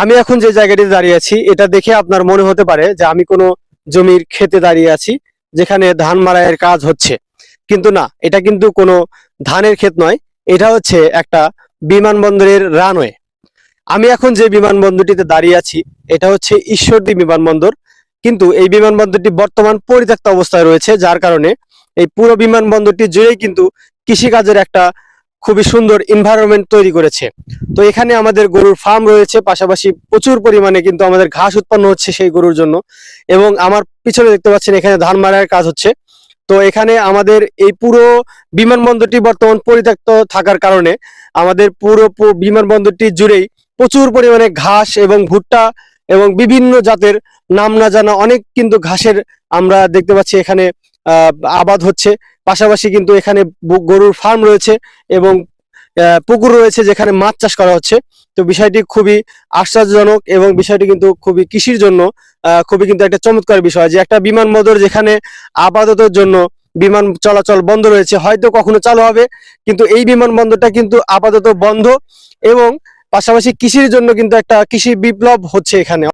আমি এখন যে জায়গাটিতে দাঁড়িয়ে আছি, এটা দেখে আপনার মনে হতে পারে যে আমি কোনো জমির খেতে দাঁড়িয়ে আছি, যেখানে ধান মারাইয়ের কাজ হচ্ছে। কিন্তু না, এটা কিন্তু কোনো ধানের ক্ষেত নয়, এটা হচ্ছে একটা বিমানবন্দরের রানওয়ে। আমি এখন যে বিমানবন্দরটিতে দাঁড়িয়ে আছি, এটা হচ্ছে ঈশ্বরদী বিমানবন্দর। কিন্তু এই বিমানবন্দরটি বর্তমান পরিত্যক্ত অবস্থায় রয়েছে, যার কারণে এই পুরো বিমানবন্দরটি জুড়েই কিন্তু কৃষিকাজের একটা খুবই সুন্দর এনভায়রনমেন্ট তৈরি করেছে। তো এখানে আমাদের গরুর ফার্ম রয়েছে, পাশাপাশি প্রচুর পরিমাণে কিন্তু আমাদের ঘাস উৎপন্ন হচ্ছে সেই গরুর জন্য। এবং আমার পিছনে দেখতে পাচ্ছেন এখানে ধান মারার কাজ হচ্ছে। তো এখানে আমাদের এই পুরো বিমানবন্দরটি বর্তমান পরিত্যক্ত থাকার কারণে আমাদের পুরো বিমানবন্দরটি জুড়েই প্রচুর পরিমাণে ঘাস এবং ভুট্টা এবং বিভিন্ন জাতের নাম না জানা অনেক কিন্তু ঘাসের আমরা দেখতে পাচ্ছি এখানে আবাদ হচ্ছে। পাশাপাশি কিন্তু এখানে গরুর ফার্ম রয়েছে এবং পুকুর রয়েছে যেখানে মাছ চাষ করা হচ্ছে। তো বিষয়টি খুবই আশ্চর্যজনক এবং বিষয়টি কিন্তু খুবই কৃষির জন্য খুবই কিন্তু একটা চমৎকার বিষয় যে একটা বিমানবন্দর যেখানে আপাততের জন্য বিমান চলাচল বন্ধ রয়েছে, হয়তো কখনো চালু হবে, কিন্তু এই বিমানবন্দরটা কিন্তু আপাতত বন্ধ এবং পাশাপাশি কৃষির জন্য কিন্তু একটা কৃষি বিপ্লব হচ্ছে এখানে।